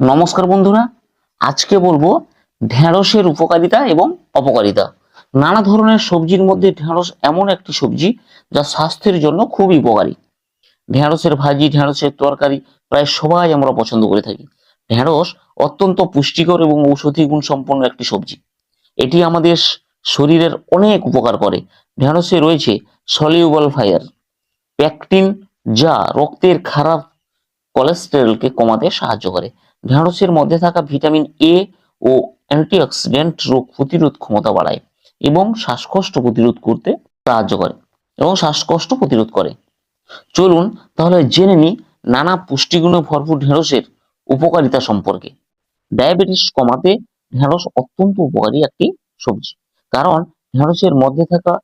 নমস্কার বন্ধুরা, আজকে বলব ঢেঁড়সের উপকারিতা এবং অপকারিতা। নানা ধরনের সবজির মধ্যে ঢেঁড়স এমন একটি সবজি যা স্বাস্থ্যের জন্য খুবই উপকারী। ঢেঁড়সের ভাজি, ঢেঁড়সের তরকারি প্রায় সবাই আমরা পছন্দ করে থাকি। ঢেঁড়স অত্যন্ত পুষ্টিকর এবং ঔষধি গুণ সম্পন্ন একটি সবজি। এটি আমাদের শরীরের অনেক উপকার করে। ঢেঁড়সে রয়েছে সলিউবল ফায়ার প্যাকটিন যা রক্তের খারাপ কোলেস্টেরলকে কমাতে সাহায্য করে। ঢেঁড়সের মধ্যে থাকা ভিটামিন এ ও অ্যান্টিঅক্সিডেন্ট রোগ প্রতিরোধ ক্ষমতা বাড়ায় এবং শ্বাসকষ্ট প্রতিরোধ করতে সাহায্য করে এবং শ্বাসকষ্ট প্রতিরোধ করে। চলুন তাহলে জেনে নিই নানা পুষ্টিগুণে ভরপুর ঢেঁড়সের উপকারিতা সম্পর্কে। ডায়াবেটিস কমাতে ঢেঁড়স অত্যন্ত উপকারী একটি সবজি। কারণ ঢেঁড়সের মধ্যে থাকা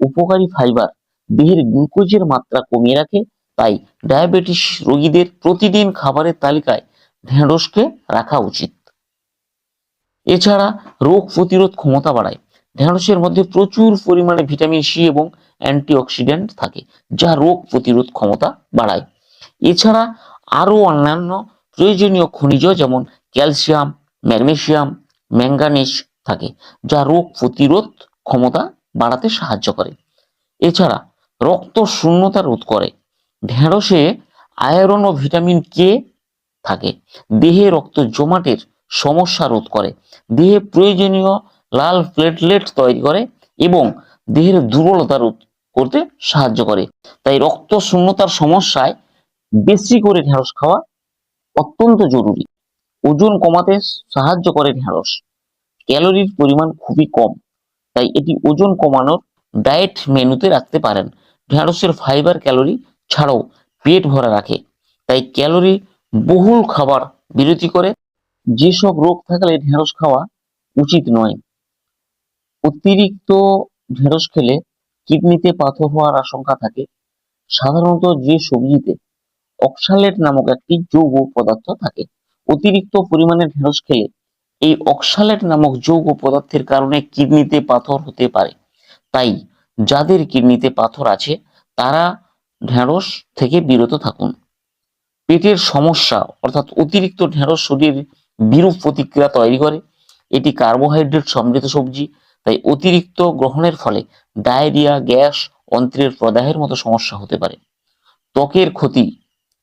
উপকারী ফাইবার দেহের গ্লুকোজের মাত্রা কমিয়ে রাখে, তাই ডায়াবেটিস রোগীদের প্রতিদিন খাবারের তালিকায় ঢেঁড়সকে রাখা উচিত। এছাড়া রোগ প্রতিরোধ ক্ষমতা বাড়ায়। ঢেঁড়সের মধ্যে প্রচুর পরিমাণে ভিটামিন সি এবং অ্যান্টিঅক্সিডেন্ট থাকে, যা রোগ প্রতিরোধ ক্ষমতা বাড়ায়। এছাড়া আরও অন্যান্য প্রয়োজনীয় খনিজ যেমন ক্যালসিয়াম, ম্যাগনেসিয়াম ম্যাঙ্গানিজ থাকে, যা রোগ প্রতিরোধ ক্ষমতা বাড়াতে সাহায্য করে। এছাড়া রক্ত শূন্যতা রোধ করে। ঢেঁড়সে আয়রন ও ভিটামিন কে থাকে। দেহে রক্ত জমাটের সমস্যা রোধ করে। দেহে প্রয়োজনীয় লাল প্লেটলেট তৈরি করে এবং দেহের দুর্বলতা রোধ করতে সাহায্য করে। তাই রক্ত শূন্যতার সমস্যায় বেশি করে ঢেঁড়স খাওয়া অত্যন্ত জরুরি। ওজন কমাতে সাহায্য করে ঢেঁড়স। ক্যালোরির পরিমাণ খুবই কম, তাই এটি ওজন কমানোর ডায়েট মেনুতে রাখতে পারেন। ঢেঁড়সের ফাইবার ক্যালোরি ছাড়াও পেট ভরা রাখে, তাই ক্যালোরি বহুল খাবার বিরতি করে যেসব রোগ থাকলে ঢেঁড়স খাওয়া উচিত নয়। অতিরিক্ত ঢেঁড়স খেলে কিডনিতে পাথর হওয়ার আশঙ্কা থাকে। সাধারণত যে সবজিতে অক্সালেট নামক একটি যৌগ পদার্থ থাকে, অতিরিক্ত পরিমাণে ঢেঁড়স খেলে এই অক্সালেট নামক যৌগ পদার্থের কারণে কিডনিতে পাথর হতে পারে। তাই যাদের কিডনিতে পাথর আছে, তারা ঢেঁড়স থেকে বিরত থাকুন। পেটের সমস্যা, অর্থাৎ অতিরিক্ত ঢেঁড়স শরীর বিরূপ প্রতিক্রিয়া তৈরি করে। এটি কার্বোহাইড্রেট সমৃদ্ধ সবজি, তাই অতিরিক্ত গ্রহণের ফলে ডায়রিয়া, গ্যাস অন্ত্রের প্রদাহের মতো সমস্যা হতে পারে। ত্বকের ক্ষতি,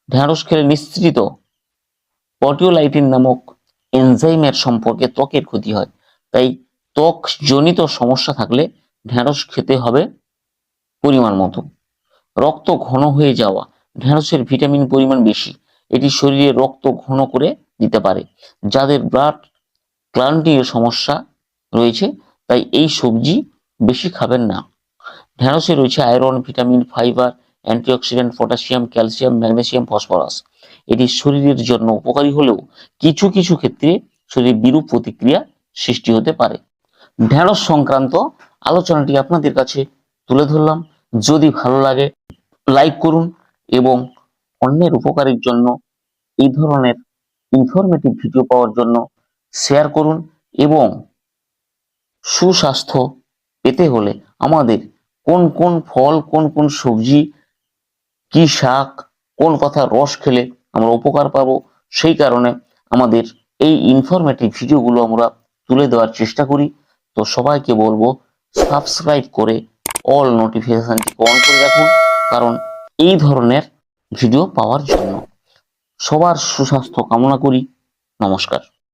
ঢেঁড়স খেলে নিঃসৃত পটিওলাইটিন নামক এনজাইমের সম্পর্কে ত্বকের ক্ষতি হয়, তাই ত্বক জনিত সমস্যা থাকলে ঢেঁড়স খেতে হবে পরিমাণ মতো। রক্ত ঘন হয়ে যাওয়া ঢেঁড়সের ভিটামিন পরিমাণ বেশি। এটি শরীরে রক্ত ঘন করে দিতে পারে, যাদের ব্লাড ক্লান্তির সমস্যা রয়েছে, তাই এই সবজি বেশি খাবেন না। ঢেঁড়সে রয়েছে iron vitamin fibre antioxidant potassium calcium magnesium phosphorus এটি শরীরের জন্য উপকারী হলেও কিছু কিছু ক্ষেত্রে শরীরে বিরূপ প্রতিক্রিয়া সৃষ্টি হতে পারে। ঢেঁড়স সংক্রান্ত আলোচনাটি আপনাদের কাছে তুলে ধরলাম। যদি ভালো লাগে লাইক করুন এবং অন্যের উপকারের জন্য এই ধরনের ইনফরমেটিভ ভিডিও পাওয়ার জন্য শেয়ার করুন এবং সুস্বাস্থ্য পেতে হলে আমাদের কোন কোন ফল, কোন কোন সবজি, কি শাক, কোন কথা রস খেলে আমরা উপকার পাব, সেই কারণে আমাদের এই ইনফরমেটিভ ভিডিওগুলো আমরা তুলে দেওয়ার চেষ্টা করি। তো সবাইকে বলব সাবস্ক্রাইব করে অল নোটিফিকেশনটি অন করে রাখুন, কারণ এই ধরনের ভিডিও পাওয়ার জন্য সবার সুস্বাস্থ্য কামনা করি। নমস্কার।